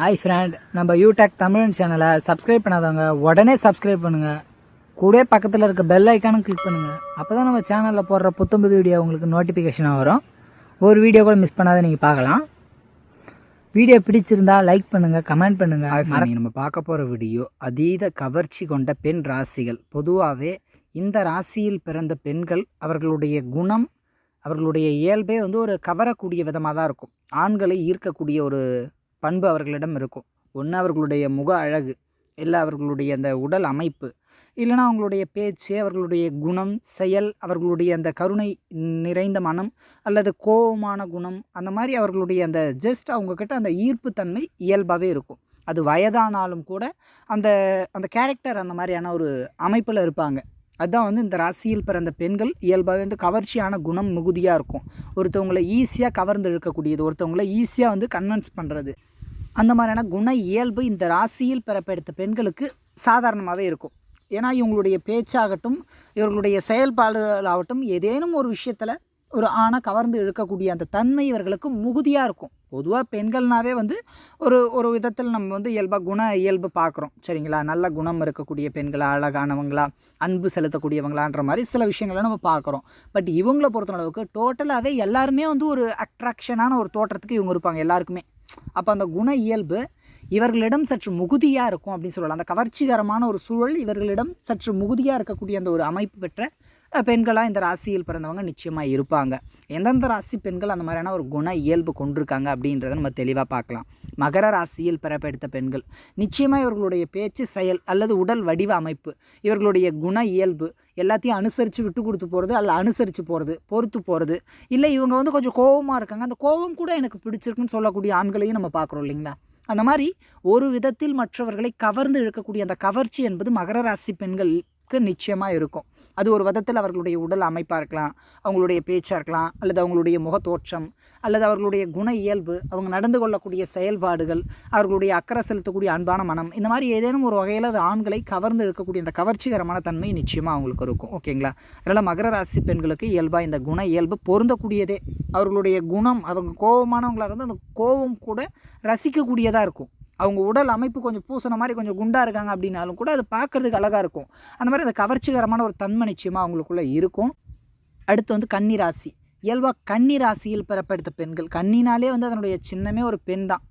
Hi friend நம்ம யூடெக் தமிழ் சேனலை subscribe பண்ணாதவங்க உடனே சப்ஸ்கிரைப் பண்ணுங்க. கூடவே பக்கத்தில் இருக்க பெல் ஐக்கானும் கிளிக் பண்ணுங்க. அப்பதான் நம்ம சேனலில் போடுற புத்தம்புது வீடியோ உங்களுக்கு நோட்டிஃபிகேஷனாக வரும். ஒரு வீடியோ கூட மிஸ் பண்ணாத நீங்கள் பார்க்கலாம். வீடியோ பிடிச்சிருந்தா லைக் பண்ணுங்க கமெண்ட் பண்ணுங்க. இன்னைக்கு நம்ம பார்க்க போகிற வீடியோ அதீத கவர்ச்சி கொண்ட பெண் ராசிகள். பொதுவாகவே இந்த ராசியில் பிறந்த பெண்கள் அவர்களுடைய குணம் அவர்களுடைய இயல்பே வந்து ஒரு கவரக்கூடிய விதமாக தான் இருக்கும். ஆண்களை ஈர்க்கக்கூடிய ஒரு பண்பு அவர்களிடம் இருக்கும். ஒன்று அவர்களுடைய முக அழகு இல்லை அவர்களுடைய அந்த உடல் அமைப்பு இல்லைன்னா அவங்களுடைய பேச்சு அவர்களுடைய குணம் செயல் அவர்களுடைய அந்த கருணை நிறைந்த மனம் அல்லது கோபமான குணம் அந்த மாதிரி அவர்களுடைய அந்த ஜஸ்ட் அவங்கக்கிட்ட அந்த ஈர்ப்புத்தன்மை இயல்பாகவே இருக்கும். அது வயதானாலும் கூட அந்த அந்த கேரக்டர் அந்த மாதிரியான ஒரு அமைப்பில் இருப்பாங்க. அதுதான் வந்து இந்த ராசியில் பிறந்த பெண்கள் இயல்பாகவே வந்து கவர்ச்சியான குணம் மிகுதியாக இருக்கும். ஒருத்தவங்களை ஈஸியாக கவர்ந்து இழுக்கக்கூடியது ஒருத்தவங்களை ஈஸியாக வந்து கன்வின்ஸ் பண்ணுறது அந்த மாதிரியான குண இயல்பு இந்த ராசியில் பிறப்பெடுத்த பெண்களுக்கு சாதாரணமாகவே இருக்கும். ஏன்னா இவங்களுடைய பேச்சாகட்டும் இவர்களுடைய செயல்பாடுகளாகட்டும் ஏதேனும் ஒரு விஷயத்தில் ஒரு ஆணை கவர்ந்து இழுக்கக்கூடிய அந்த தன்மை இவர்களுக்கு மிகுதியாக இருக்கும். பொதுவாக பெண்கள்னாவே வந்து ஒரு ஒரு விதத்தில் நம்ம வந்து இயல்பாக குண இயல்பு பார்க்குறோம் சரிங்களா? நல்ல குணம் இருக்கக்கூடிய பெண்களா அழகானவங்களா அன்பு செலுத்தக்கூடியவங்களான்ற மாதிரி சில விஷயங்களை நம்ம பார்க்குறோம் பட் இவங்களை பொறுத்த அளவுக்கு டோட்டலாகவே எல்லாருமே வந்து ஒரு அட்ராக்ஷனான ஒரு தோற்றத்துக்கு இவங்க இருப்பாங்க எல்லாருக்குமே. அப்போ அந்த குண இயல்பு இவர்களிடம் சற்று முகுதியாக இருக்கும் அப்படின்னு சொல்லலாம். அந்த கவர்ச்சிகரமான ஒரு சூழல் இவர்களிடம் சற்று முகுதியாக இருக்கக்கூடிய அந்த ஒரு அமைப்பு பெற்ற பெண்களாக இந்த ராசியில் பிறந்தவங்க நிச்சயமாக இருப்பாங்க. எந்தெந்த ராசி பெண்கள் அந்த மாதிரியான ஒரு குண இயல்பு கொண்டிருக்காங்க அப்படின்றத நம்ம தெளிவாக பார்க்கலாம். மகர ராசியில் பிறப்பெடுத்த பெண்கள் நிச்சயமாக இவர்களுடைய பேச்சு செயல் அல்லது உடல் வடிவ அமைப்பு இவர்களுடைய குண இயல்பு எல்லாத்தையும் அனுசரித்து விட்டு கொடுத்து போகிறது அல்ல அனுசரித்து போகிறது பொறுத்து போகிறது இல்லை இவங்க வந்து கொஞ்சம் கோபமாக இருக்காங்க. அந்த கோபம் கூட எனக்கு பிடிச்சிருக்குன்னு சொல்லக்கூடிய ஆண்களையும் நம்ம பார்க்குறோம் இல்லைங்களா? அந்த மாதிரி ஒரு விதத்தில் மற்றவர்களை கவர்ந்து இழுக்கக்கூடிய அந்த கவர்ச்சி என்பது மகர ராசி பெண்கள் நிச்சயமாக இருக்கும். அது ஒரு விதத்தில் அவர்களுடைய உடல் அமைப்பாக இருக்கலாம் அவங்களுடைய பேச்சாக இருக்கலாம் அல்லது அவங்களுடைய முகத்தோற்றம் அல்லது அவர்களுடைய குண இயல்பு அவங்க நடந்து கொள்ளக்கூடிய செயல்பாடுகள் அவர்களுடைய அக்கறை செலுத்தக்கூடிய அன்பான மனம் இந்த மாதிரி ஏதேனும் ஒரு வகையில் அது ஆண்களை கவர்ந்து இருக்கக்கூடிய அந்த கவர்ச்சிகரமான தன்மை நிச்சயமாக அவங்களுக்கு இருக்கும். ஓகேங்களா அதனால் மகர ராசி பெண்களுக்கு இயல்பாக இந்த குண இயல்பு பொருந்தக்கூடியதே. அவர்களுடைய குணம் அவங்க கோபமானவங்களாக இருந்து அந்த கோபம் கூட ரசிக்கக்கூடியதாக இருக்கும். அவங்க உடல் அமைப்பு கொஞ்சம் பூசின மாதிரி கொஞ்சம் குண்டாக இருக்காங்க அப்படின்னாலும் கூட அது பார்க்குறதுக்கு அழகாக இருக்கும். அந்த மாதிரி அந்த கவர்ச்சிகரமான ஒரு தன்மை நிச்சயமாக அவங்களுக்குள்ளே இருக்கும். அடுத்து வந்து கன்னிராசி. இயல்பாக கன்னி ராசியில் பிறப்பெடுத்த பெண்கள். கன்னினாலே வந்து அதனுடைய சின்னமே ஒரு பெண் தான்.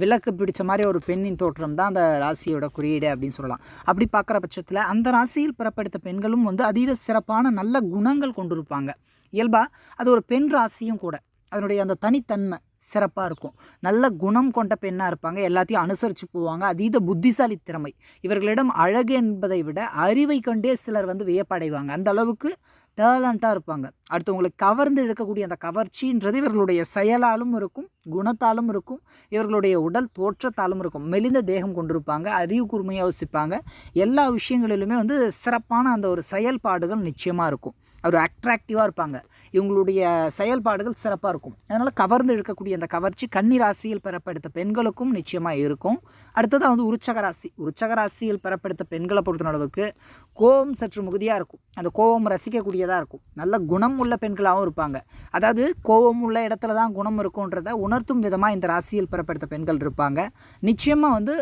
விளக்கு பிடிச்ச மாதிரி ஒரு பெண்ணின் தோற்றம் தான் அந்த ராசியோட குறியீடு அப்படின்னு சொல்லலாம். அப்படி பார்க்குற பட்சத்தில் அந்த ராசியில் பிறப்பெடுத்த பெண்களும் வந்து அதீத சிறப்பான நல்ல குணங்கள் கொண்டிருப்பாங்க. இயல்பாக அது ஒரு பெண் ராசியும் கூட. அதனுடைய அந்த தனித்தன்மை சிறப்பாக இருக்கும். நல்ல குணம் கொண்ட பெண்ணாக இருப்பாங்க. எல்லாத்தையும் அனுசரித்து போவாங்க. அதீத புத்திசாலி திறமை இவர்களிடம் அழகு என்பதை விட அறிவை கொண்டே சிலர் வந்து வியப்படைவாங்க. அந்த அளவுக்கு டேலண்ட்டாக இருப்பாங்க. அடுத்தவங்களுக்கு கவர்ந்து இழுக்கக்கூடிய அந்த கவர்ச்சின்றது இவர்களுடைய செயலாலும் இருக்கும் குணத்தாலும் இருக்கும் இவர்களுடைய உடல் தோற்றத்தாலும் இருக்கும். மெலிந்த தேகம் கொண்டிருப்பாங்க அறிவு கூர்மையாக யோசிப்பாங்க. எல்லா விஷயங்களிலுமே வந்து சிறப்பான அந்த ஒரு செயல்பாடுகள் நிச்சயமாக இருக்கும். ஒரு அட்ராக்டிவாக இருப்பாங்க. இவங்களுடைய செயல்பாடுகள் சிறப்பாக இருக்கும். அதனால் கவர்ந்து இழுக்கக்கூடிய அந்த கவர்ச்சி கன்னி ராசியில் பிறப்பெடுத்த பெண்களுக்கும் நிச்சயமாக இருக்கும். அடுத்ததாக வந்து உருச்சக ராசி. உருச்சக ராசியில் பிறப்பெடுத்த பெண்களை பொறுத்த அளவுக்கு கோபம் சற்று மிகுதியாக இருக்கும். அந்த கோபம் ரசிக்கக்கூடியதாக இருக்கும். நல்ல குணம் உள்ள பெண்களாகவும் இருப்பாங்க. அதாவது கோபம் உள்ள இடத்துல தான் குணம் இருக்குன்றத உணர்த்தும் விதமாக இந்த ராசியில் பிறப்பெடுத்த பெண்கள் இருப்பாங்க. நிச்சயமாக வந்து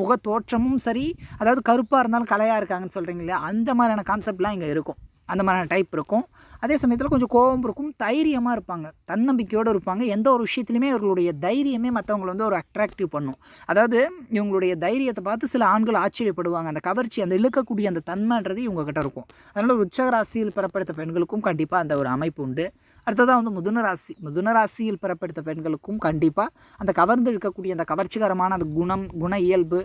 முக தோற்றமும் சரி அதாவது கருப்பாக இருந்தாலும் கலையாக இருக்காங்கன்னு சொல்கிறீங்க இல்லையா? அந்த மாதிரியான கான்செப்ட்லாம் இங்கே இருக்கும். அந்த மாதிரியான டைப் இருக்கும். அதே சமயத்தில் கொஞ்சம் கோபம் இருக்கும். தைரியமாக இருப்பாங்க. தன்னம்பிக்கையோடு இருப்பாங்க. எந்த ஒரு விஷயத்துலையுமே இவர்களுடைய தைரியமே மற்றவங்களை வந்து ஒரு அட்ராக்டிவ் பண்ணும். அதாவது இவங்களுடைய தைரியத்தை பார்த்து சில ஆண்கள் ஆச்சரியப்படுவாங்க. அந்த கவர்ச்சி அந்த இழுக்கக்கூடிய அந்த தன்மைன்றது இவங்ககிட்ட இருக்கும். அதனால் ஒரு உச்சகராசியில் பிறப்படுத்த பெண்களுக்கும் கண்டிப்பாக அந்த ஒரு அமைப்பு உண்டு. அடுத்ததாக வந்து முதுனராசி முதுனராசியில் முதுன ராசியில் பிறப்படுத்த பெண்களுக்கும் கண்டிப்பாக அந்த கவர்ந்து இழுக்கக்கூடிய அந்த கவர்ச்சிகரமான அந்த குணம் குண இயல்பு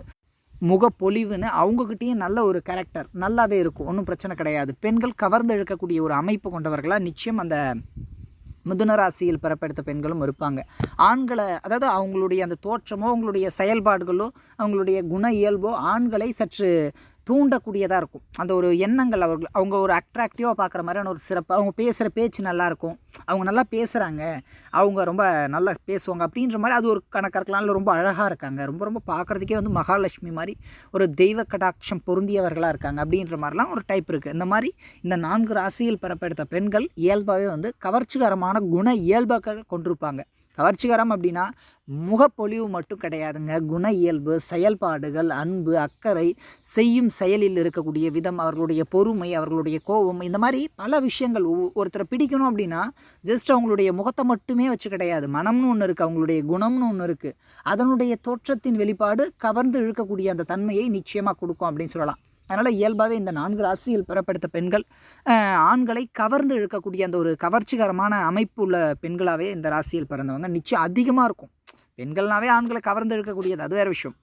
முகப்பொலிவுன்னு அவங்கக்கிட்டேயும் நல்ல ஒரு கேரக்டர் நல்லாவே இருக்கும். ஒன்றும் பிரச்சனை கிடையாது. பெண்கள் கவர்ந்து இழுக்கக்கூடிய ஒரு அமைப்பு கொண்டவர்களாக நிச்சயம் அந்த மிதுன ராசியில் பிறப்பெடுத்த பெண்களும் இருப்பாங்க. ஆண்களை அதாவது அவங்களுடைய அந்த தோற்றமோ அவங்களுடைய செயல்பாடுகளோ அவங்களுடைய குண இயல்போ ஆண்களை சற்று தூண்டக்கூடியதாக இருக்கும். அந்த ஒரு எண்ணங்கள் அவர்கள் அவங்க ஒரு அட்ராக்டிவாக பார்க்குற மாதிரியான ஒரு சிறப்பு அவங்க பேசுகிற பேச்சு நல்லாயிருக்கும் அவங்க நல்லா பேசுகிறாங்க அவங்க ரொம்ப நல்லா பேசுவாங்க அப்படின்ற மாதிரி அது ஒரு கணக்காக இருக்கலாம் இல்லை ரொம்ப அழகாக இருக்காங்க. ரொம்ப ரொம்ப பார்க்குறதுக்கே வந்து மகாலட்சுமி மாதிரி ஒரு தெய்வ கடாட்சம் பொருந்தியவர்களாக இருக்காங்க அப்படின்ற மாதிரிலாம் ஒரு டைப் இருக்குது இந்த மாதிரி இந்த நான்கு ராசியில் பிறப்பெடுத்த பெண்கள் இயல்பாகவே வந்து கவர்ச்சிகரமான குண இயல்பாக கொண்டிருப்பாங்க. கவர்ச்சிகரம் அப்படின்னா முகப்பொலிவு மட்டும் கிடையாதுங்க. குண இயல்பு செயல்பாடுகள் அன்பு அக்கறை செய்யும் செயலில் இருக்கக்கூடிய விதம் அவர்களுடைய பொறுமை அவர்களுடைய கோபம் இந்த மாதிரி பல விஷயங்கள் ஒருத்தரை பிடிக்கணும் அப்படின்னா ஜஸ்ட் அவங்களுடைய முகத்தை மட்டுமே வச்சு கிடையாது. மனம்னு ஒன்று இருக்குது அவங்களுடைய குணம்னு ஒன்று இருக்குது அதனுடைய தோற்றத்தின் வெளிப்பாடு கவர்ந்து இழுக்கக்கூடிய அந்த தன்மையை நிச்சயமாக கொடுக்கும் அப்படின்னு சொல்லலாம். அதனால் இயல்பாகவே இந்த நான்கு ராசியில் பிறப்படுத்த பெண்கள் ஆண்களை கவர்ந்து இழுக்கக்கூடிய அந்த ஒரு கவர்ச்சிகரமான அமைப்பு உள்ள பெண்களாகவே இந்த ராசியில் பிறந்தவங்க. நிச்சயம் அதிகமாக இருக்கும். பெண்கள்னாவே ஆண்களை கவர்ந்து இழுக்கக்கூடியது அது வேறு விஷயம்.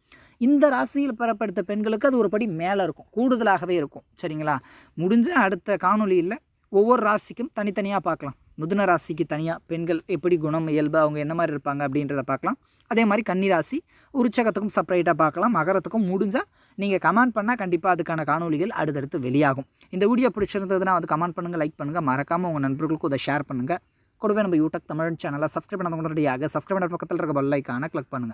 இந்த ராசியில் பிறப்படுத்த பெண்களுக்கு அது ஒரு படி மேலே இருக்கும் கூடுதலாகவே இருக்கும். சரிங்களா? முடிஞ்ச அடுத்த காணொலியில் ஒவ்வொரு ராசிக்கும் தனித்தனியாக பார்க்கலாம். மிதுன ராசிக்கு தனியாக பெண்கள் எப்படி குணம் இயல்பு அவங்க என்ன மாதிரி இருப்பாங்க அப்படின்றத பார்க்கலாம். அதே மாதிரி கன்னி ராசி உற்சகத்துக்கும் செப்பரேட்டாக பார்க்கலாம். மகரத்துக்கும் முடிஞ்சால் நீங்கள் கமெண்ட் பண்ணால் கண்டிப்பாக அதுக்கான காணொளிகள் அடுத்தடுத்து வெளியாகும். இந்த வீடியோ பிடிச்சிருந்ததுன்னா அது கமெண்ட் பண்ணுங்கள் லைக் பண்ணுங்கள் மறக்காமல் உங்கள் நண்பர்களுக்கும் அதை ஷேர் பண்ணுங்கள் கூடவே நம்ம யூடியூப் தமிழ் சேனலை சப்ஸ்கிரைப் பண்ணாத முன்னாடியாக சப்ஸ்கிரைப் பண்ண பக்கத்தில் இருக்க பெல் ஐக்கானை கிளிக் பண்ணுங்கள்